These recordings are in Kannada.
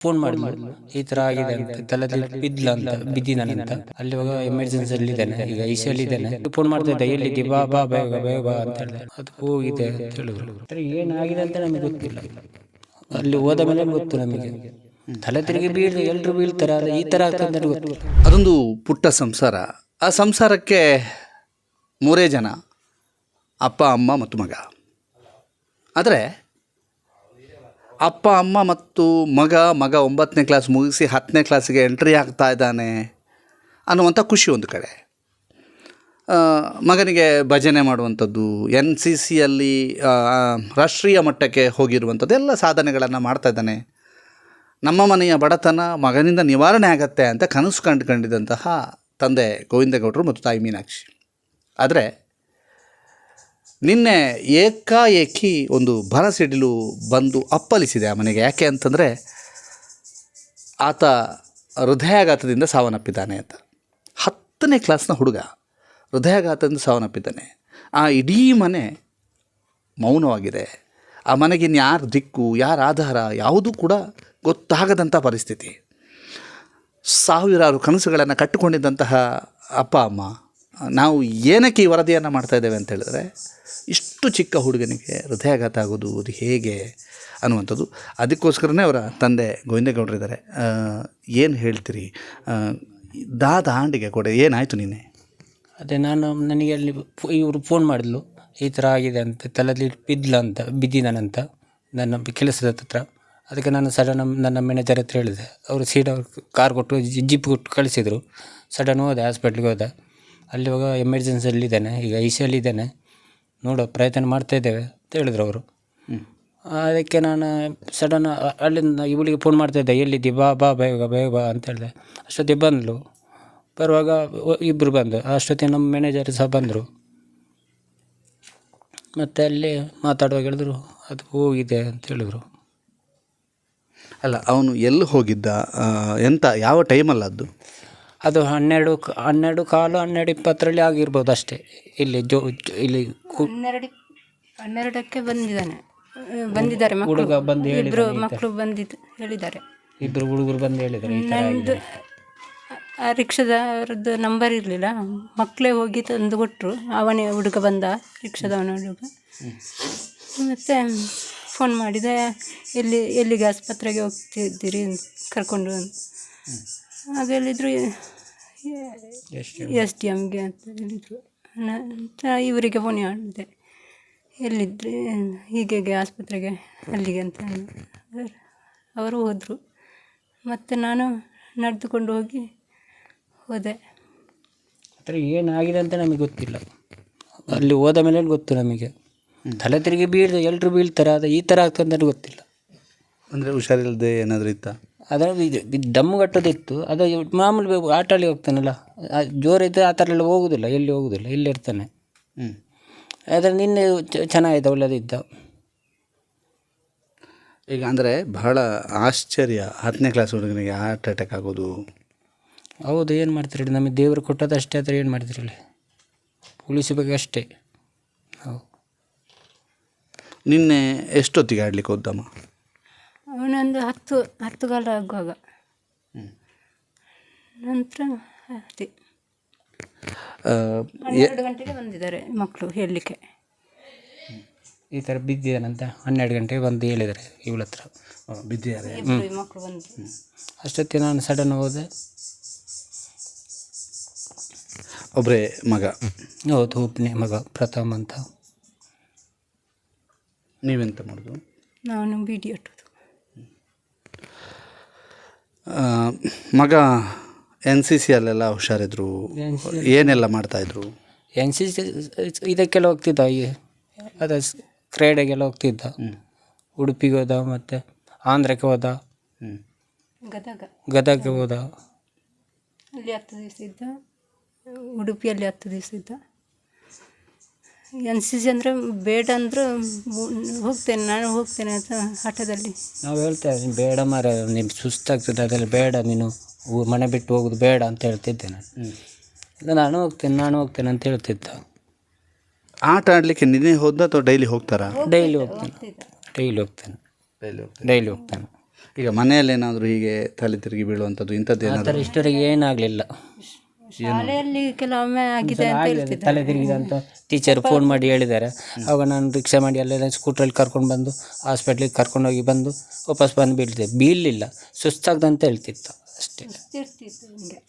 ಫೋನ್ ಮಾಡಿದ್ಲು. ಈ ತರ ಆಗಿದೆ ಅಂತ. ತಲೆ ಬಿದ್ಲ ಅಂತ. ಬಿದ್ದಿದ್ದಾನಂತ ಅಲ್ಲಿ ಇವಾಗ ಎಮರ್ಜೆನ್ಸಿ ಅಲ್ಲಿ ಇದ್ದಾನೆ. ಈಗ ಐ ಸಿ ಅಲ್ಲಿ ಇದ್ದಾನೆ. ಫೋನ್ ಮಾಡ್ತಾ ಇದ್ದೆ ಎಲ್ಲಿದ್ದಿ ಬಾ ಬಾ ಬೇಗ ಬೇಗ ಬಾ ಅಂತ ಹೇಳಿದೆ ಅದು ಹೋಗಿದೆ ಅಂತ ಹೇಳಿದ್ರು. ಏನಾಗಿದೆ ಅಂತ ನಮಗೆ ಗೊತ್ತಿಲ್ಲ. ಅಲ್ಲಿ ಹೋದ ಮೇಲೆ ಗೊತ್ತು ನಮಗೆ. ತಲೆ ತಿರುಗಿ ಬೀಳ್ದು ಎಲ್ಲರೂ ಬೀಳ್ತಾರ. ಈ ತರ ಆಗ್ತದೆ ಅಂತ ಅದೊಂದು ಪುಟ್ಟ ಸಂಸಾರ. ಆ ಸಂಸಾರಕ್ಕೆ ಮೂರೇ ಜನ ಅಪ್ಪ ಅಮ್ಮ ಮತ್ತು ಮಗ. ಆದರೆ ಅಪ್ಪ, ಅಮ್ಮ ಮತ್ತು ಮಗ ಮಗ ಒಂಬತ್ತನೇ ಕ್ಲಾಸ್ ಮುಗಿಸಿ ಹತ್ತನೇ ಕ್ಲಾಸಿಗೆ ಎಂಟ್ರಿ ಆಗ್ತಾ ಇದ್ದಾನೆ ಅನ್ನುವಂಥ ಖುಷಿ ಒಂದು ಕಡೆ. ಮಗನಿಗೆ ಭಜನೆ ಮಾಡುವಂಥದ್ದು ಎನ್ ಸಿ ಸಿಯಲ್ಲಿ ರಾಷ್ಟ್ರೀಯ ಮಟ್ಟಕ್ಕೆ ಹೋಗಿರುವಂಥದ್ದು, ಎಲ್ಲ ಸಾಧನೆಗಳನ್ನು ಮಾಡ್ತಾ ಇದ್ದಾನೆ. ನಮ್ಮ ಮನೆಯ ಬಡತನ ಮಗನಿಂದ ನಿವಾರಣೆ ಆಗತ್ತೆ ಅಂತ ಕನಸು ಕಂಡುಕೊಂಡಿದ್ದಂತಹ ತಂದೆ ಗೋವಿಂದಗೌಡರು ಮತ್ತು ತಾಯಿ ಮೀನಾಕ್ಷಿ. ಆದರೆ ನಿನ್ನೆ ಏಕಾಏಕಿ ಒಂದು ಬರಸಿಡಿಲು ಬಂದು ಅಪ್ಪಲಿಸಿದೆ ಆ ಮನೆಗೆ. ಯಾಕೆ ಅಂತಂದರೆ ಆತ ಹೃದಯಾಘಾತದಿಂದ ಸಾವನ್ನಪ್ಪಿದ್ದಾನೆ ಅಂತ. ಹತ್ತನೇ ಕ್ಲಾಸ್ನ ಹುಡುಗ ಹೃದಯಾಘಾತದಿಂದ ಸಾವನ್ನಪ್ಪಿದ್ದಾನೆ. ಆ ಇಡೀ ಮನೆ ಮೌನವಾಗಿದೆ. ಆ ಮನೆಗೆ ಯಾರ ದಿಕ್ಕು, ಯಾರ ಆಧಾರ, ಯಾವುದೂ ಕೂಡ ಗೊತ್ತಾಗದಂಥ ಪರಿಸ್ಥಿತಿ. ಸಾವಿರಾರು ಕನಸುಗಳನ್ನು ಕಟ್ಟಿಕೊಂಡಿದ್ದಂತಹ ಅಪ್ಪ, ಅಮ್ಮ, ನಾವು ಏನಕ್ಕೆ ಈ ವರದಿಯನ್ನು ಮಾಡ್ತಾ ಇದ್ದೇವೆ ಅಂತ ಹೇಳಿದ್ರೆ ಇಷ್ಟು ಚಿಕ್ಕ ಹುಡುಗನಿಗೆ ಹೃದಯಾಘಾತ ಆಗೋದು ಅದು ಹೇಗೆ ಅನ್ನುವಂಥದ್ದು. ಅದಕ್ಕೋಸ್ಕರನೇ ಅವರ ತಂದೆ ಗೋವಿಂದೇಗೌಡರಿದ್ದಾರೆ ಏನು ಹೇಳ್ತೀರಿ? ಆ, ದಾ ದಾಂಡಿಗೆ ಕೊಡೆ ಏನಾಯಿತು ನೀನೆ ಅದೇ ನಾನು ನನಗೆ ಅಲ್ಲಿ ಇವರು ಫೋನ್ ಮಾಡಿದ್ಲು ಈ ಥರ ಆಗಿದೆ ಅಂತ ತಲೆಯಲ್ಲಿ ಬಿದ್ಲ ಅಂತ ಬಿದ್ದಿದ್ದಾನಂತ ನನ್ನ ಕೆಲಸದ ಹತ್ರ. ಅದಕ್ಕೆ ನಾನು ಸಡನ್ ನನ್ನ ಮ್ಯಾನೇಜರ್ ಹತ್ರ ಹೇಳಿದೆ. ಅವರು ಸೀಟ್ ಅವ್ರು ಕಾರ್ ಕೊಟ್ಟು ಜಿಪ್ ಕೊಟ್ಟು ಕಳಿಸಿದರು. ಸಡನ್ ಹೋದೆ ಹಾಸ್ಪಿಟ್ಲಿಗೆ ಹೋದೆ. ಅಲ್ಲಿ ಇವಾಗ ಎಮರ್ಜೆನ್ಸಿಯಲ್ಲಿ ಇದ್ದಾನೆ ಈಗ ಐ ಸಿ ಇದ್ದಾನೆ ನೋಡೋ ಪ್ರಯತ್ನ ಮಾಡ್ತಾ ಇದ್ದೇವೆ ಅಂತ ಹೇಳಿದ್ರು ಅವರು. ಅದಕ್ಕೆ ನಾನು ಸಡನ್ ಅಲ್ಲಿಂದ ಇವಳಿಗೆ ಫೋನ್ ಮಾಡ್ತಾಯಿದ್ದೆ ಎಲ್ಲಿದ್ದಿ? ಬಾ ಬಾ, ಬೇಗ ಬೇಗ ಬಾ ಅಂತ ಹೇಳಿದೆ. ಅಷ್ಟೊತ್ತಿಗೆ ಬಂದಳು ಬರುವಾಗ ಇಬ್ಬರು ಬಂದರು ಅಷ್ಟೊತ್ತಿಗೆ ನಮ್ಮ ಮ್ಯಾನೇಜರ್ ಸಹ ಬಂದರು. ಮತ್ತು ಅಲ್ಲಿ ಮಾತಾಡುವಾಗ ಹೇಳಿದ್ರು, ಅದು ಹೋಗಿದೆ ಅಂತ ಹೇಳಿದ್ರು. ಅಲ್ಲ, ಅವನು ಎಲ್ಲಿ ಹೋಗಿದ್ದ? ಎಂತ, ಯಾವ ಟೈಮಲ್ಲ ಅದು? ಅದು ಹನ್ನೆರಡು ಹನ್ನೆರಡು ಕಾಲು ಹನ್ನೆರಡು ಇಪ್ಪತ್ತರಲ್ಲಿ ಆಗಿರ್ಬೋದು ಅಷ್ಟೇ. ಇಲ್ಲಿ ಜೋ ಇಲ್ಲಿ ಕು- ಹನ್ನೆರಡು ಹನ್ನೆರಡಕ್ಕೆ ಬಂದಿದ್ದಾನೆ. ಬಂದಿದ್ದಾರೆ ಮಕ್ಕಳು. ಹುಡುಗ ಬಂದು ಇಬ್ರು ಮಕ್ಕಳು ಬಂದಿದ್ದು ಹೇಳಿದ್ದಾರೆ. ಇಬ್ಬರು ಹುಡುಗರು ಬಂದು ಹೇಳಿದ್ದಾರೆ ಈ ಥರ ನಂದು ಆ ರಿಕ್ಷಾದವ್ರದ್ದು ನಂಬರ್ ಇರಲಿಲ್ಲ. ಮಕ್ಕಳೇ ಹೋಗಿ ತಂದು ಕೊಟ್ಟರು ಅವನೇ ಹುಡುಗ ಬಂದ ರಿಕ್ಷಾದವನ ಹುಡುಗ. ಮತ್ತು ಫೋನ್ ಮಾಡಿದೆ ಎಲ್ಲಿ ಎಲ್ಲಿಗೆ ಆಸ್ಪತ್ರೆಗೆ ಹೋಗ್ತಿದ್ದೀರಿ ಅಂತ ಕರ್ಕೊಂಡು ಅಂತ ಆಗ ಹೇಳಿದ್ರು ಎಸ್ ಡಿ ಎಮ್ಗೆ ಅಂತ ಹೇಳಿದರು. ನಂತರ ಇವರಿಗೆ ಫೋನ್ ಮಾಡಿದೆ. ಎಲ್ಲಿದ್ರೆ? ಹೀಗೆ ಹೀಗೆ ಆಸ್ಪತ್ರೆಗೆ ಅಲ್ಲಿಗೆ ಅಂತ ಅವರು ಹೋದರು. ಮತ್ತು ನಾನು ನಡೆದುಕೊಂಡು ಹೋಗಿ ಹೋದೆ. ಆದರೆ ಏನಾಗಿದೆ ಅಂತ ನಮಗೆ ಗೊತ್ತಿಲ್ಲ. ಅಲ್ಲಿ ಹೋದ ಮೇಲೆ ಗೊತ್ತು ನಮಗೆ. ತಲೆ ತಿರುಗಿ ಬೀಳ್ದೆ ಎಲ್ಲರೂ ಬೀಳ್ತಾರೆ ಆದರೆ ಈ ಥರ ಆಗ್ತದೆ ಅಂತ ಗೊತ್ತಿಲ್ಲ. ಅಂದರೆ ಹುಷಾರಿಲ್ಲದೆ ಏನಾದರೂ ಇತ್ತಾ? ಅದರ ದಮ್ಮು ಕಟ್ಟೋದಿತ್ತು ಅದು ಮಾಮೂಲಿ ಆಟಾಡಿ ಹೋಗ್ತಾನಲ್ಲ ಜೋರಿದ್ದರೆ ಆ ಥರ ಎಲ್ಲ ಹೋಗುದಿಲ್ಲ ಎಲ್ಲಿ ಹೋಗುದಿಲ್ಲ ಇಲ್ಲಿ ಇರ್ತಾನೆ. ಹ್ಞೂ ಆದರೆ ನಿನ್ನೆ ಚ- ಚೆನ್ನಾಗಿದ್ದ ಒಳ್ಳೆದಿದ್ದ ಈಗ ಅಂದರೆ ಬಹಳ ಆಶ್ಚರ್ಯ ಹತ್ತನೇ ಕ್ಲಾಸ್ ಹುಡುಗನಿಗೆ ಹಾರ್ಟ್ ಅಟ್ಯಾಕ್ ಆಗೋದು. ಹೌದು ಏನು ಮಾಡ್ತೀರಿ ನಮಗೆ ದೇವರು ಕೊಟ್ಟದ್ದು ಅಷ್ಟೇ ಆದರೆ ಏನು ಮಾಡ್ತೀರಿ ಉಳಿಸಬೇಕು ಅಷ್ಟೇ. ಹೌದು. ನಿನ್ನೆ ಎಷ್ಟೊತ್ತಿಗೆ ಆಡಲಿಕ್ಕೆ ಹೋದ್ದಮ್ಮ? ಅವನೊಂದು ಹತ್ತು ಹತ್ತು ಕಾಲ ಆಗುವಾಗ. ನಂತರ ಅದೇ. ಹನ್ನೆರಡು ಗಂಟೆಗೆ ಬಂದಿದ್ದಾರೆ ಮಕ್ಕಳು ಹೇಳಲಿಕ್ಕೆ. ಈ ಥರ ಬಿದ್ದಿದ್ದಾನಂತ ಹನ್ನೆರಡು ಗಂಟೆಗೆ ಬಂದು ಹೇಳಿದ್ದಾರೆ ಇವಳ ಹತ್ರ. ಬಿದ್ದಿದ್ದಾರೆ ಮಕ್ಕಳು ಬಂದು. ಅಷ್ಟೊತ್ತಿಗೆ ನಾನು ಸಡನ್ ಹೋದೆ. ಒಬ್ಬರೇ ಮಗ. ಹೌದು ಒಬ್ಬನೇ ಮಗ ಪ್ರಥಮ್ ಅಂತ. ನೀವೆಂತ ಮಾಡೋದು? ನಾನು ಬಿ ಡಿ ಮಗ ಎನ್ ಸಿ ಸಿ ಅಲ್ಲೆಲ್ಲ ಹುಷಾರಿದ್ರು. ಏನೆಲ್ಲ ಮಾಡ್ತಾಯಿದ್ರು? ಎನ್ ಸಿ ಸಿ ಇದಕ್ಕೆಲ್ಲ ಹೋಗ್ತಿದ್ದ ಈ ಅದ ಸ್- ಕ್ರೀಡೆಗೆಲ್ಲ ಹೋಗ್ತಿದ್ದ. ಉಡುಪಿಗೆ ಹೋದ ಮತ್ತು ಆಂಧ್ರಕ್ಕೆ ಹೋದ. ಹ್ಞೂ ಗದಗ. ಗದಗ್ಗೆ ಹೋದ. ಅಲ್ಲಿ ಹತ್ತು ದಿವಸ ಇದ್ದ ಉಡುಪಿಯಲ್ಲಿ ಹತ್ತು ದಿವಸ ಇದ್ದ. ಎನ್ ಸಿ ಸಿ ಅಂದರೆ ಬೇಡ ಅಂದರೂ ಹೋಗ್ತೇನೆ ನಾನು ಹೋಗ್ತೇನೆ ಅಂತ ಹಠದಲ್ಲಿ. ನಾವು ಹೇಳ್ತೇವೆ ಬೇಡ ಮರ ನಿಮ್ಗೆ ಸುಸ್ತಾಗ್ತದೆ ಅದೆಲ್ಲ ಬೇಡ ನೀನು ಊ- ಮನೆ ಬಿಟ್ಟು ಹೋಗೋದು ಬೇಡ ಅಂತ ಹೇಳ್ತಿದ್ದೆ ನಾನು. ಇಲ್ಲ ನಾನು ಹೋಗ್ತೇನೆ ನಾನು ಹೋಗ್ತೇನೆ ಅಂತ ಹೇಳ್ತಿದ್ದ ಆಟ ಆಡಲಿಕ್ಕೆ ನಿನ್ನೆ ಹೋದ ಅಥವಾ ಡೈಲಿ ಹೋಗ್ತಾರಾ? ಡೈಲಿ ಹೋಗ್ತೇನೆ. ಡೈಲಿ ಹೋಗ್ತೇನೆ. ಡೈಲಿ ಡೈಲಿ ಹೋಗ್ತೇನೆ. ಈಗ ಮನೆಯಲ್ಲೇನಾದರೂ ಹೀಗೆ ತಲೆ ತಿರುಗಿ ಬೀಳುವಂಥದ್ದು ಇಂಥದ್ದು ಆ ಏನಾದರೂ ಇಷ್ಟರಿಗೆ ಇಷ್ಟವರೆಗೆ ಏನಾಗಲಿಲ್ಲ. ಶಾಲೆಯಲ್ಲಿ ಕೆಲವೊಮ್ಮೆ ಆಗಿದೆ ಅಂತ ಹೇಳ್ತಿದ್ದೆ ತಲೆ ತಿರುಗಿದೆ ಅಂತ ಟೀಚರ್ ಫೋನ್ ಮಾಡಿ ಹೇಳಿದ್ದಾರೆ. ಆವಾಗ ನಾನು ರಿಕ್ಷಾ ಮಾಡಿ ಅಲ್ಲೆಲ್ಲ ಸ್ಕೂಟ್ರಲ್ಲಿ ಕರ್ಕೊಂಡು ಬಂದು ಹಾಸ್ಪಿಟ್ಲಿಗೆ ಕರ್ಕೊಂಡೋಗಿ ಬಂದು ವಾಪಸ್ ಬಂದು ಬೀಳ್ತಿದ್ದೆ ಬೀಳಲಿಲ್ಲ. ಅಂತ ಹೇಳ್ತಿತ್ತು ಅಷ್ಟೇ. ಇರ್ತಿತ್ತು ಹಿಂಗೆ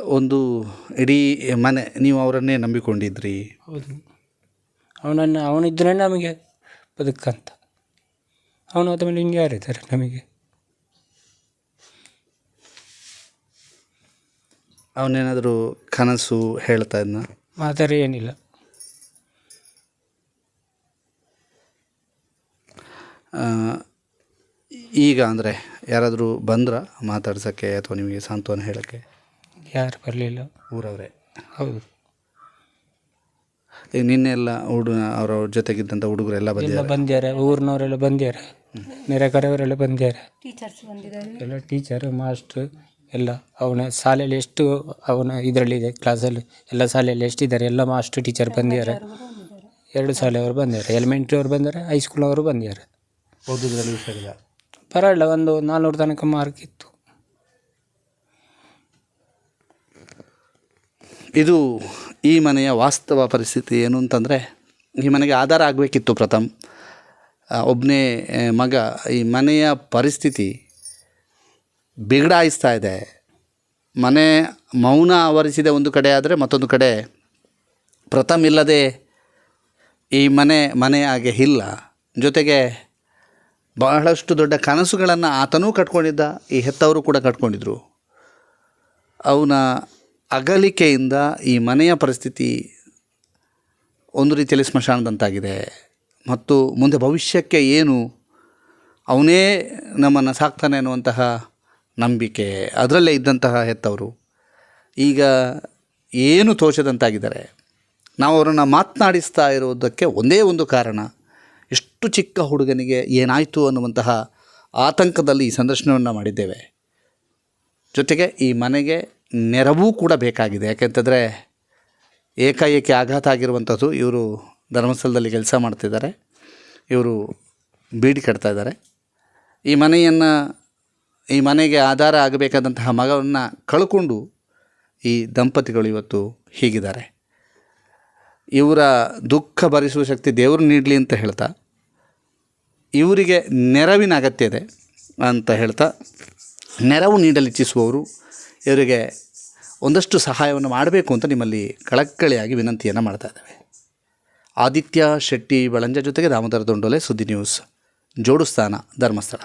ಒಂದು ಇಡೀ ಮನೆ ನೀವು ಅವರನ್ನೇ ನಂಬಿಕೊಂಡಿದ್ರಿ. ಹೌದು. ಅವನನ್ನು ಅವನಿದ್ರೆ ನಮಗೆ ಬದುಕಂತ. ಅವನು ಅದ ಮೇಲೆ ಹಿಂಗೆ ಯಾರಿದ್ದಾರೆ ನಮಗೆ? ಅವನೇನಾದರೂ ಕನಸು ಹೇಳ್ತಾ ಇದ್ನ? ಮಾತಾರೆ ಏನಿಲ್ಲ. ಈಗ ಅಂದರೆ ಯಾರಾದರೂ ಬಂದ್ರ ಮಾತಾಡ್ಸೋಕ್ಕೆ ಅಥವಾ ನಿಮಗೆ ಸಾಂತ್ವನ ಹೇಳೋಕ್ಕೆ? ಯಾರು ಬರಲಿಲ್ಲ. ಊರವರೇ. ಹೌದು. ಈಗ ನಿನ್ನೆ ಎಲ್ಲ ಹುಡು ಅವರ ಜೊತೆಗಿದ್ದಂಥ ಹುಡುಗರೆಲ್ಲ ಎಲ್ಲ ಬಂದಿದ್ದಾರೆ? ಬಂದ್ಯಾರೆ ಊರಿನವರೆಲ್ಲ ಬಂದ್ಯಾರೆ ನೆರೆಕರೆಯವರೆಲ್ಲ ಬಂದ್ಯಾರೆ ಟೀಚರ್ಸ್ ಬಂದಿದ್ದಾರೆ. ಎಲ್ಲ ಟೀಚರ್ ಮಾಸ್ಟ್ರು ಎಲ್ಲ ಅವನ ಶಾಲೆಯಲ್ಲಿ ಎಷ್ಟು ಅವನ ಇದರಲ್ಲಿದೆ ಕ್ಲಾಸಲ್ಲಿ ಎಲ್ಲ ಶಾಲೆಯಲ್ಲಿ ಎಷ್ಟಿದ್ದಾರೆ? ಎಲ್ಲ ಮಾಸ್ಟರ್ ಟೀಚರ್ ಬಂದಿದ್ದಾರೆ. ಎರಡು ಶಾಲೆಯವರು ಬಂದಿದ್ದಾರೆ. ಎಲಿಮೆಂಟ್ರಿ ಅವರು ಬಂದಿದ್ದಾರೆ ಹೈಸ್ಕೂಲ್ ಅವರು ಬಂದಿದ್ದಾರೆ. ಓದುದ್ರಲ್ಲಿ ಹುಷಾರಿಲ್ಲ ಪರವಾಗಿಲ್ಲ ಒಂದು ನಾನ್ನೂರು ತನಕ ಮಾರ್ಕ್ ಇತ್ತು. ಇದು ಈ ಮನೆಯ ವಾಸ್ತವ ಪರಿಸ್ಥಿತಿ ಏನು ಅಂತಂದರೆ ಈ ಮನೆಗೆ ಆಧಾರ ಆಗಬೇಕಿತ್ತು ಪ್ರಥಮ್. ಒಬ್ಬನೇ ಮಗ ಈ ಮನೆಯ ಪರಿಸ್ಥಿತಿ ಬಿಗಡಾಯಿಸ್ತಾ ಇದೆ. ಮನೆ ಮೌನ ಆವರಿಸಿದೆ ಒಂದು ಕಡೆ ಆದರೆ ಮತ್ತೊಂದು ಕಡೆ ಪ್ರಥಮ ಇಲ್ಲದೆ ಈ ಮನೆ ಮನೆ ಹಾಗೆ ಇಲ್ಲ. ಜೊತೆಗೆ ಬಹಳಷ್ಟು ದೊಡ್ಡ ಕನಸುಗಳನ್ನು ಆತನೂ ಕಟ್ಕೊಂಡಿದ್ದ, ಈ ಹೆತ್ತವರು ಕೂಡ ಕಟ್ಕೊಂಡಿದ್ರು. ಅವನ ಅಗಲಿಕೆಯಿಂದ ಈ ಮನೆಯ ಪರಿಸ್ಥಿತಿ ಒಂದು ರೀತಿಯಲ್ಲಿ ಸ್ಮಶಾನದಂತಾಗಿದೆ. ಮತ್ತು ಮುಂದೆ ಭವಿಷ್ಯಕ್ಕೆ ಏನು, ಅವನೇ ನಮ್ಮನ್ನು ಸಾಕ್ತಾನೆ ಅನ್ನುವಂತಹ ನಂಬಿಕೆ, ಅದರಲ್ಲೇ ಇದ್ದಂತಹ ಹೆತ್ತವರು. ಈಗ ಏನು ತೋಚದಂತಾಗಿದ್ದಾರೆ, ನಾವು ಅವರನ್ನು ಮಾತನಾಡಿಸ್ತಾ ಇರುವುದಕ್ಕೆ ಒಂದೇ ಒಂದು ಕಾರಣ ಎಷ್ಟು ಚಿಕ್ಕ ಹುಡುಗನಿಗೆ ಏನಾಯಿತು ಅನ್ನುವಂತಹ ಆತಂಕದಲ್ಲಿ ಈ ಸಂದರ್ಶನವನ್ನು ಮಾಡಿದ್ದೇವೆ. ಜೊತೆಗೆ ಈ ಮನೆಗೆ ನೆರವೂ ಕೂಡ ಬೇಕಾಗಿದೆ. ಯಾಕೆಂತಂದರೆ, ಏಕಾಏಕಿ ಆಘಾತ ಆಗಿರುವಂಥದ್ದು ಇವರು ಧರ್ಮಸ್ಥಳದಲ್ಲಿ ಕೆಲಸ ಮಾಡ್ತಿದ್ದಾರೆ. ಇವರು ಬೀಡಿ ಕಟ್ತಾ ಇದ್ದಾರೆ. ಈ ಮನೆಯನ್ನು ಈ ಮನೆಗೆ ಆಧಾರ ಆಗಬೇಕಾದಂತಹ ಮಗವನ್ನು ಕಳ್ಕೊಂಡು ಈ ದಂಪತಿಗಳು ಇವತ್ತು ಹೀಗಿದ್ದಾರೆ. ಇವರ ದುಃಖ ಭರಿಸುವ ಶಕ್ತಿ ದೇವರು ನೀಡಲಿ ಅಂತ ಹೇಳ್ತಾ, ಇವರಿಗೆ ನೆರವಿನ ಅಗತ್ಯ ಇದೆ ಅಂತ ಹೇಳ್ತಾ, ನೆರವು ನೀಡಲು ಇಚ್ಛಿಸುವವರು ಇವರಿಗೆ ಒಂದಷ್ಟು ಸಹಾಯವನ್ನು ಮಾಡಬೇಕು ಅಂತ ನಿಮ್ಮಲ್ಲಿ ಕಳಕಳಿಯಾಗಿ ವಿನಂತಿಯನ್ನು ಮಾಡ್ತಾ ಇದ್ದೇವೆ. ಆದಿತ್ಯ ಶೆಟ್ಟಿ, ಬಳಂಜ ಜೊತೆಗೆ ದಾಮೋದರ ದೊಂಡೋಲೆ ಸುದ್ದಿ ನ್ಯೂಸ್ ಜೋಡುಸ್ಥಾನ ಧರ್ಮಸ್ಥಳ.